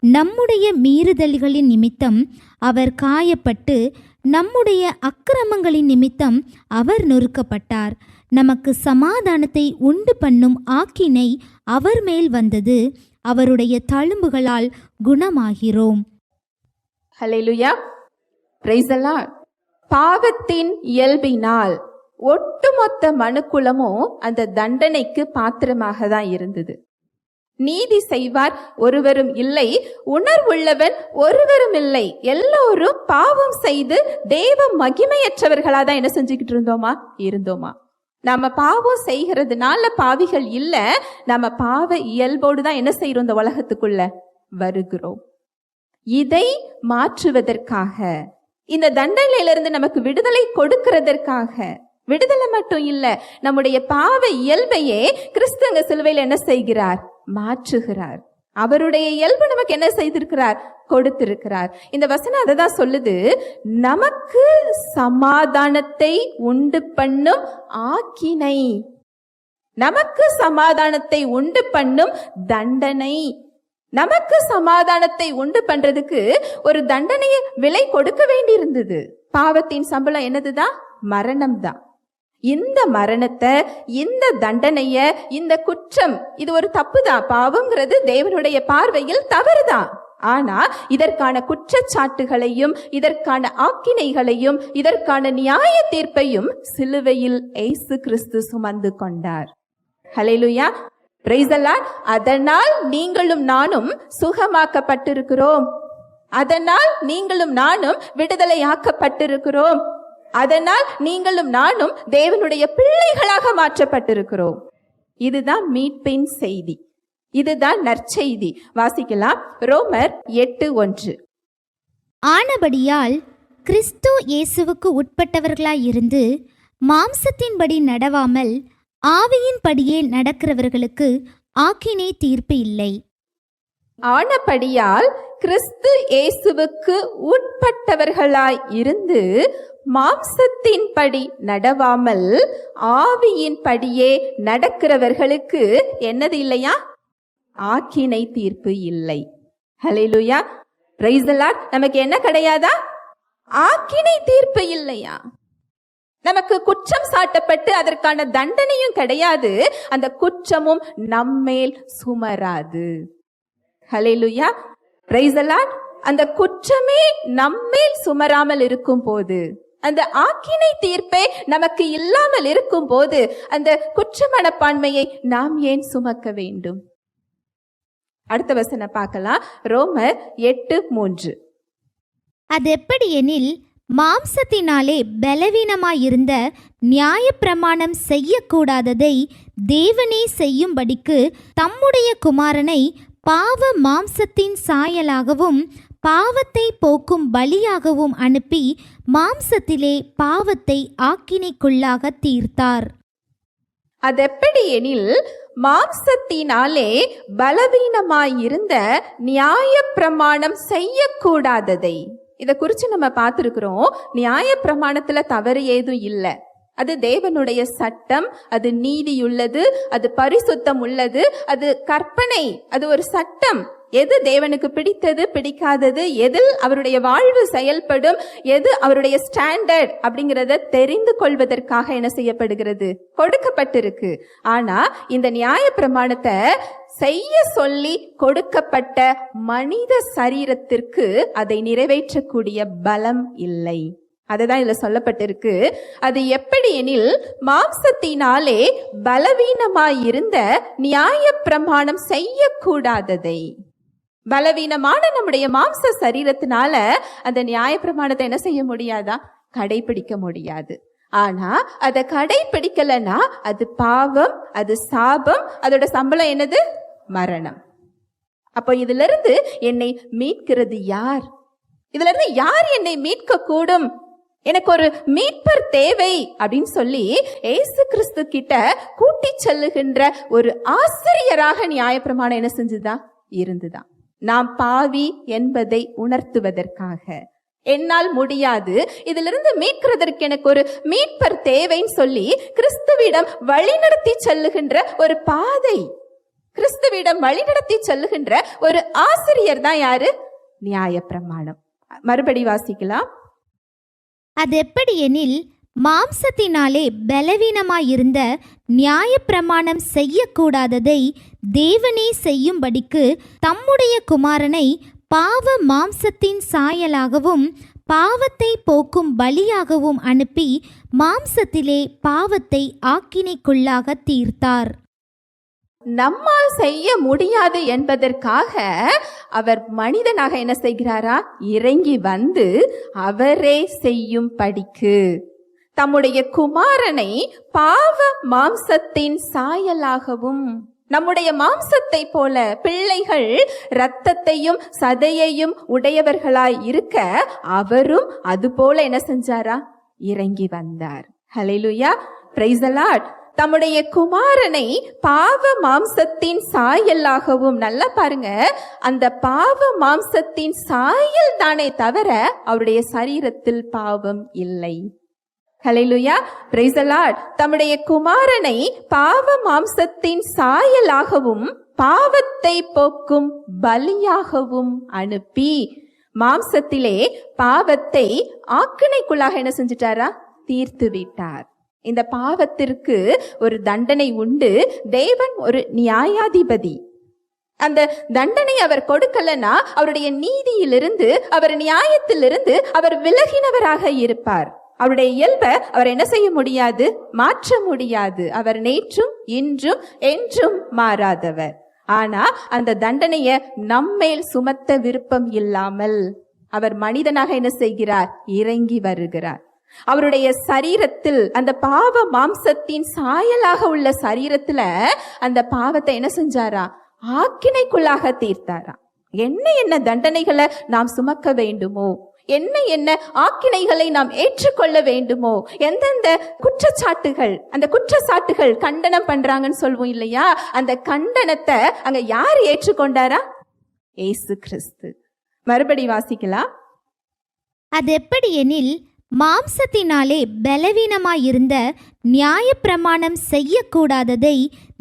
நம்முடைய மீறுதல்களின் நிமித்தம் அவர் காயப்பட்டு நம்முடைய அக்கிரமங்களின் நிமித்தம் அவர் நொறுக்கப்பட்டார். நமக்கு சமாதானத்தை உண்டு பண்ணும் ஆக்கினை அவர் மேல் வந்தது. அவருடைய தழும்புகளால் குணமாகிறோம். ஹalleluya praise பாவத்தின் இயல்பினால் ஒட்டுமொத்த மனுக்குலமும் அந்த தண்டனைக்கு பாத்திரமாக தான் இருந்தது. நீதி செய்வார் ஒருவரும் இல்லை. உணர்வுள்ளவன் ஒருவரும் இல்லை. எல்லோரும் பாவம் செய்து தெய்வ மகிமையற்றவர்களா தான் என்ன செஞ்சுக்கிட்டு இருந்தோமா? இருந்தோமா. நம்ம பாவம் செய்கிறதுனால பாவிகள் இல்ல நம்ம பாவ இயல்போடு தான் என்ன செய்யறோம் இந்த உலகத்துக்குள்ள? வருகிறோம். இதை மாற்றுவதற்காக இந்த தண்டனையிலிருந்து நமக்கு விடுதலை கொடுக்கிறதற்காக விடுதலை மட்டும் இல்ல நம்முடைய பாவ இயல்பையே கிறிஸ்தங்க சிலுவையில் என்ன செய்கிறார்? மாற்றுகிறார். அவருடைய இயல்பு நமக்கு என்ன செய்திருக்கிறார்? கொடுத்திருக்கிறார். இந்த வசனம் அதை தான் சொல்லுது. நமக்கு சமாதானத்தை உண்டு பண்ணும் ஆக்கினை. நமக்கு சமாதானத்தை உண்டு பண்ணும் தண்டனை. நமக்கு சமாதானத்தை உண்டு பண்றதுக்கு ஒரு தண்டனையை விலை கொடுக்க வேண்டியிருந்தது. பாவத்தின் சம்பளம் என்னதுதான்? மரணம் தான் இந்த மரணத்தை இந்த தண்டனைய இந்த குற்றம் இது ஒரு தப்பு தான் பாவம்ங்கிறது தேவனுடைய பார்வையில் தவறுதான் ஆனா இதற்கான குற்றச்சாட்டுகளையும் இதற்கான ஆக்கினைகளையும் இதற்கான நியாய தீர்ப்பையும் சிலுவையில் ஏசு கிறிஸ்து சுமந்து கொண்டார். ஹலெலுயா praise அதனால் நீங்களும் நானும் சுகமாக்கப்பட்டிருக்கிறோம். அதனால் நீங்களும் நானும் விடுதலையாக்கப்பட்டிருக்கிறோம். அதனால் நீங்களும் நானும் தேவனுடைய பிள்ளைகளாக மாற்றப்பட்டிருக்கிறோம். இதுதான் மீட்பின் செய்தி. இதுதான் நற்செய்தி. வாசிக்கலாம். ரோமர் எட்டு ஒன்று. ஆனபடியால் கிறிஸ்து இயேசுவுக்கு உட்பட்டவர்களாயிருந்து மாம்சத்தின்படி நடவாமல் ஆவியின்படியே நடக்கிறவர்களுக்கு ஆக்கினை தீர்ப்பு இல்லை. ஆனபடியால் கிறிஸ்து இயேசுவுக்கு உட்பட்டவர்களாய் இருந்து மாம்சத்தின்படி நடவாமல் ஆவியின்படியே நடக்கிறவர்களுக்கு என்னது இல்லையா? ஆக்கினை தீர்ப்பு இல்லை. ஹலெலுயா praise நமக்கு என்ன கிடையாதா? ஆக்கினை தீர்ப்பு இல்லையா? நமக்கு குற்றம் சாட்டப்பட்டு அதற்கான தண்டனையும் கிடையாது. அந்த குற்றமும் நம்மேல் சுமராது. ஹலெலுயா praise அந்த குற்றமே நம்மேல் சுமராமல் இருக்கும் போது அந்த ஆக்கினை தீர்ப்பே நமக்கு இல்லாமல் இருக்கும் போது அந்த குற்ற மனப்பான்மையை நாம் ஏன் சுமக்க வேண்டும்? அடுத்த வசனம் பார்க்கலாம். ரோமர் எட்டு மூன்று. அது எப்படியெனில் மாம்சத்தினாலே பலவீனமாயிருந்த நியாயப்பிரமாணம் செய்யக்கூடாததை தேவனே செய்யும்படிக்கு தம்முடைய குமாரனை பாவ மாம்சத்தின் சாயலாகவும் பாவத்தை போக்கும் பலியாகவும் அனுப்பி மாம்சத்திலே பாவத்தை ஆக்கினைக்குள்ளாக தீர்த்தார். அதெப்படி எனில் மாம்சத்தினாலே பலவீனமாயிருந்த நியாய பிரமாணம் செய்யக்கூடாததை. இதை குறித்து நம்ம பார்த்துருக்குறோம். நியாய பிரமாணத்தில் தவறு ஏதும் இல்லை. அது தேவனுடைய சட்டம் அது நீதியுள்ளது அது பரிசுத்தம் உள்ளது அது கற்பனை அது ஒரு சட்டம். எது தேவனுக்கு பிடித்தது பிடிக்காதது எதில் அவருடைய வாழ்வு செயல்படும் எது அவருடைய ஸ்டாண்டர்ட் அப்படிங்கிறத தெரிந்து கொள்வதற்காக என்ன செய்யப்படுகிறது? கொடுக்கப்பட்டிருக்கு. ஆனா இந்த நியாய பிரமாணத்தை செய்ய சொல்லி கொடுக்கப்பட்ட மனித சரீரத்திற்கு அதை நிறைவேற்றக்கூடிய பலம் இல்லை. அதுதான் இதில் சொல்லப்பட்டிருக்கு. அது எப்படி எனில் மாம்சத்தினாலே பலவீனமாயிருந்த நியாய பிரமாணம் செய்யக்கூடாததை. பலவீனமான நம்முடைய மாம்ச சரீரத்தினால அந்த நியாய பிரமாணத்தை என்ன செய்ய முடியாதா? கடைபிடிக்க முடியாது. ஆனா அதை கடைபிடிக்கலன்னா அது பாவம் அது சாபம் அதோட சம்பளம் என்னது? மரணம். அப்போ இதுல இருந்து என்னை மீட்கிறது யார்? இதுல இருந்து யார் என்னை மீட்க கூடும் எனக்கு ஒரு மீட்பர் தேவை அப்படின்னு சொல்லி ஏசு கிறிஸ்து கிட்ட கூட்டி செல்லுகின்ற ஒரு ஆசிரியராக நியாயப்பிரமாணம் என்ன செஞ்சுதான் இருந்துதான் நாம் பாவி என்பதை உணர்த்துவதற்காக. என்னால் முடியாது. இதிலிருந்து மீட்கிறதற்கு எனக்கு ஒரு மீட்பர் தேவைன்னு சொல்லி கிறிஸ்துவிடம் வழிநடத்தி செல்லுகின்ற ஒரு பாதை. கிறிஸ்துவிடம் வழிநடத்தி செல்லுகின்ற ஒரு ஆசிரியர் தான் யாரு? நியாயப்பிரமாணம். மறுபடி வாசிக்கலாம். அது எப்படி எனில் மாம்சத்தினாலே பலவீனமாயிருந்த நியாயப்பிரமாணம் செய்யக்கூடாததை தேவனே செய்யும்படிக்கு தம்முடைய குமாரனை பாவ மாம்சத்தின் சாயலாகவும் பாவத்தை போக்கும் பலியாகவும் அனுப்பி மாம்சத்திலே பாவத்தை ஆக்கினைக்குள்ளாக தீர்த்தார். நம்மால் செய்ய முடியாது என்பதற்காக அவர் மனிதனாக என்ன செய்கிறாரா? இறங்கி வந்து அவரே செய்யும் படிக்கு. தம்முடைய குமாரனை பாவ மாம்சத்தின் சாயலாகவும் நம்முடைய மாம்சத்தை போல பிள்ளைகள் இரத்தத்தையும் சதையையும் உடையவர்களாய் இருக்க அவரும் அதுபோல என்ன செஞ்சாரா? இறங்கி வந்தார். ஹலெலுயா praise the தம்முடைய குமாரனை பாவ மாம்சத்தின் சாயலாகவும் நல்லா பாருங்க அந்த பாவ மாம்சத்தின் சாயல் தானே தவிர அவருடைய சரீரத்தில் பாவம் இல்லை. ஹalleluya பிரைசலாட் தம்முடைய குமாரனை பாவ மாம்சத்தின் சாயலாகவும் பாவத்தை போக்கும் பலியாகவும் அனுப்பி மாம்சத்திலே பாவத்தை ஆக்கினைக்குள்ளாக என்ன செஞ்சிட்டாரா? தீர்த்து விட்டார் இந்த பாவத்திற்கு ஒரு தண்டனை உண்டு. தேவன் ஒரு நியாயாதிபதி. அந்த தண்டனை அவர் கொடுக்கலனா அவருடைய நீதியிலிருந்து அவர் நியாயத்திலிருந்து அவர் விலகினவராக இருப்பார். அவருடைய இயல்பை அவர் என்ன செய்ய முடியாது? மாற்ற முடியாது. அவர் நேற்றும் இன்றும் என்றும் மாறாதவர். ஆனா அந்த தண்டனைய நம்மேல் சுமத்த விருப்பம் இல்லாமல் அவர் மனிதனாக என்ன செய்கிறார்? இறங்கி வருகிறார். அவருடைய சரீரத்தில் அந்த பாவ மாம்சத்தின் சாயலாக உள்ள சரீரத்துல அந்த பாவத்தை என்ன செஞ்சாரா? ஆக்கினைக்குள்ளாக தீர்த்தாரா? என்ன என்ன தண்டனைகளை நாம் சுமக்க வேண்டுமோ? என்ன என்ன ஆக்கினைகளை நாம் ஏற்றுக்கொள்ள வேண்டுமோ? எந்தெந்த குற்றச்சாட்டுகள் அந்த குற்றச்சாட்டுகள் கண்டனம் பண்றாங்கன்னு சொல்லுவோம் இல்லையா? அந்த கண்டனத்தை அங்க யார் ஏற்றுக்கொண்டாரா? ஏசு கிறிஸ்து. மறுபடி வாசிக்கலாம். அது எப்படி எனில் மாம்சத்தினாலே பலவீனமாயிருந்த நியாயப்பிரமாணம் செய்யக்கூடாததை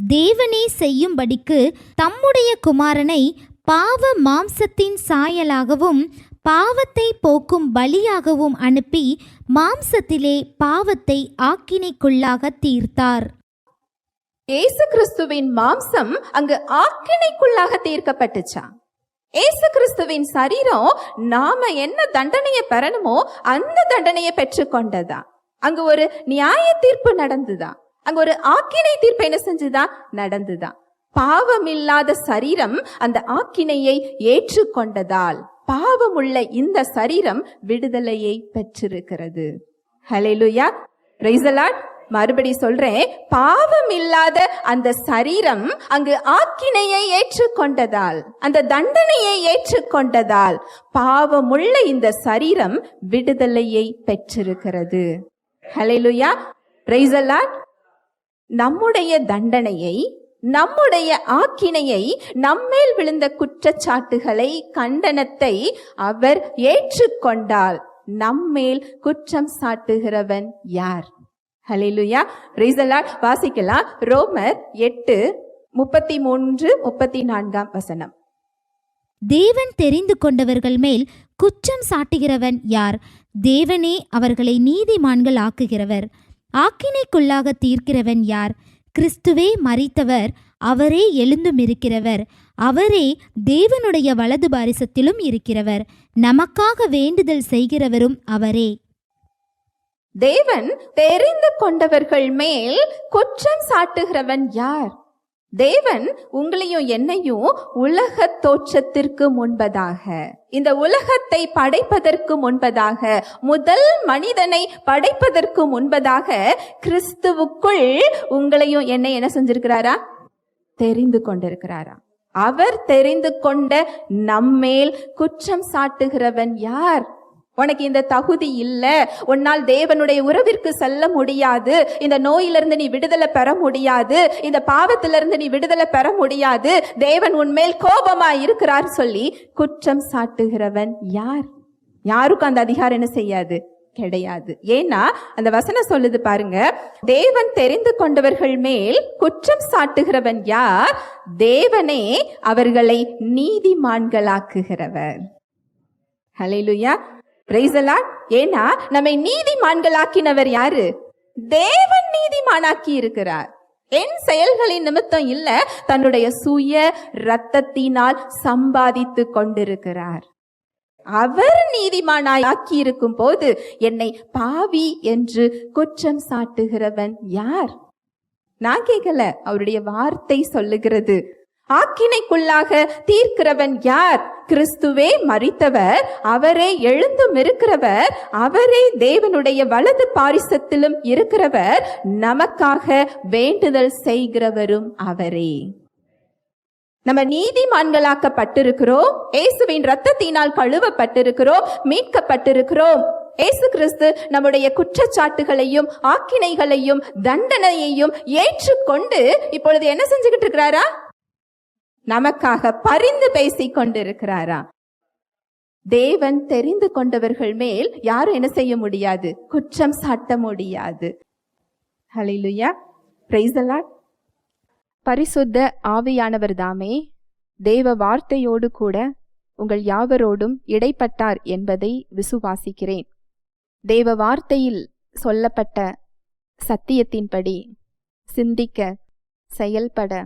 தேவனே செய்யும்படிக்கு தம்முடைய குமாரனை பாவ மாம்சத்தின் சாயலாகவும் பாவத்தை போக்கும் பலியாகவும் அனுப்பி மாம்சத்திலே பாவத்தை ஆக்கினைக்குள்ளாக தீர்த்தார். ஏசு கிறிஸ்துவின் மாம்சம் அங்கு ஆக்கினைக்குள்ளாக தீர்க்கப்பட்டுச்சா? ஏசு கிறிஸ்துவின் சரீரம் நாம என்ன தண்டனையை பெறணுமோ அந்த தண்டனையை பெற்றுக்கொண்டதா? அங்க ஒரு நியாய தீர்ப்பு நடந்துதான் அங்க ஒரு ஆக்கினை தீர்ப்பு என்ன செஞ்சதா? நடந்துதான் பாவம் பாவமில்லாத சரீரம் அந்த ஆக்கினையை ஏற்றுக்கொண்டதால் பாவமுள்ள இந்த சரீரம் விடுதலையை பெற்றிருக்கிறது. ஹalleluya praise the மறுபடி சொல்றேன் பாவம் இல்லாத அந்த சரீரம் அங்கு ஆக்கினையை ஏற்றுக்கொண்டதால் அந்த தண்டனையை ஏற்றுக்கொண்டதால் பாவமுள்ள இந்த சரீரம் விடுதலையை பெற்றிருக்கிறது. ஹலெலுயா praise நம்முடைய தண்டனையை நம்முடைய ஆக்கினையை நம்மேல் விழுந்த குற்றச்சாட்டுகளை கண்டனத்தை அவர் ஏற்றுக்கொண்டால் நம்மேல் குற்றம் சாட்டுகிறவன் யார்? ஹalleluya praise வாசிக்கலாம். ரோமர் எட்டு முப்பத்தி மூன்று முப்பத்தி நான்காம் வசனம். தேவன் தெரிந்து கொண்டவர்கள் மேல் குற்றம் சாட்டுகிறவன் யார்? தேவனே அவர்களை நீதிமான்கள் ஆக்குகிறவர். ஆக்கினைக்குள்ளாக தீர்க்கிறவன் யார்? கிறிஸ்துவே மறித்தவர் அவரே எழுந்தும் இருக்கிறவர் அவரே தேவனுடைய வலது பாரிசத்திலும் இருக்கிறவர். நமக்காக வேண்டுதல் செய்கிறவரும் அவரே. தேவன் தெரிந்து கொண்டவர்கள் மேல் குற்றம் சாட்டுகிறவன் யார்? தேவன் உங்களையும் என்னையும் உலக தோற்றத்திற்கு முன்பதாக இந்த உலகத்தை படைப்பதற்கு முன்பதாக முதல் மனிதனை படைப்பதற்கு முன்பதாக கிறிஸ்துவுக்குள் உங்களையும் என்னை என்ன செஞ்சிருக்கிறாரா? தெரிந்து கொண்டிருக்கிறாரா? அவர் தெரிந்து கொண்ட நம்மேல் குற்றம் சாட்டுகிறவன் யார்? உனக்கு இந்த தகுதி இல்லை. உன்னால் தேவனுடைய உறவிற்கு செல்ல முடியாது. இந்த நோயிலிருந்து நீ விடுதலை பெற முடியாது. இந்த பாவத்திலிருந்து நீ விடுதலை பெற முடியாது. தேவன் உன்மேல் கோபமா இருக்கிறார் சொல்லி குற்றம் சாட்டுகிறவன் யார்? யாருக்கும் அந்த அதிகாரம் என்ன செய்யாது? கிடையாது. ஏன்னா அந்த வசனம் சொல்லுது பாருங்க தேவன் தெரிந்து கொண்டவர்கள் மேல் குற்றம் சாட்டுகிறவன் யார்? தேவனே அவர்களை நீதிமான்களாக்குகிறவர். ஹalleluya. Praise ஏன்னா நம்மை நீதிமான்களாக்கினவர் யாரு? தேவன் நீதிமானாக்கி இருக்கிறார். என் செயல்களின் நிமித்தம் இல்ல தன்னுடைய சுய ரத்தத்தினால் சம்பாதித்து கொண்டிருக்கிறார். அவர் நீதிமானாய் இருக்கும் போது என்னை பாவி என்று குற்றம் சாட்டுகிறவன் யார்? நான் கேட்கல அவருடைய வார்த்தை சொல்லுகிறது. ஆக்கினைக்குள்ளாக தீர்க்கிறவன் யார்? கிறிஸ்துவே மறித்தவர் அவரே எழுந்தும் இருக்கிறவர் அவரே தேவனுடைய வலது பாரிசத்திலும் இருக்கிறவர் நமக்காக வேண்டுதல் செய்கிறவரும் அவரே. நம்ம நீதிமான்களாக்கப்பட்டிருக்கிறோம் இயேசுவின் ரத்தத்தினால் கழுவப்பட்டிருக்கிறோம் மீட்கப்பட்டிருக்கிறோம். ஏசு கிறிஸ்து நம்முடைய குற்றச்சாட்டுகளையும் ஆக்கினைகளையும் தண்டனையையும் ஏற்றுக்கொண்டு இப்பொழுது என்ன செஞ்சுக்கிட்டு இருக்கிறாரா? நமக்காக பரிந்து பேசிக் கொண்டிருக்கிறாரா தேவன் தெரிந்து கொண்டவர்கள் மேல் யாரும் என்ன செய்ய முடியாது? குற்றம் சாட்ட முடியாது. ஹalleluya praise பரிசுத்த ஆவியானவர் தாமே தேவ வார்த்தையோடு கூட உங்கள் யாவரோடும் இடைப்பட்டார் என்பதை விசுவாசிக்கிறேன். தேவ வார்த்தையில் சொல்லப்பட்ட சத்தியத்தின்படி சிந்திக்க செயல்பட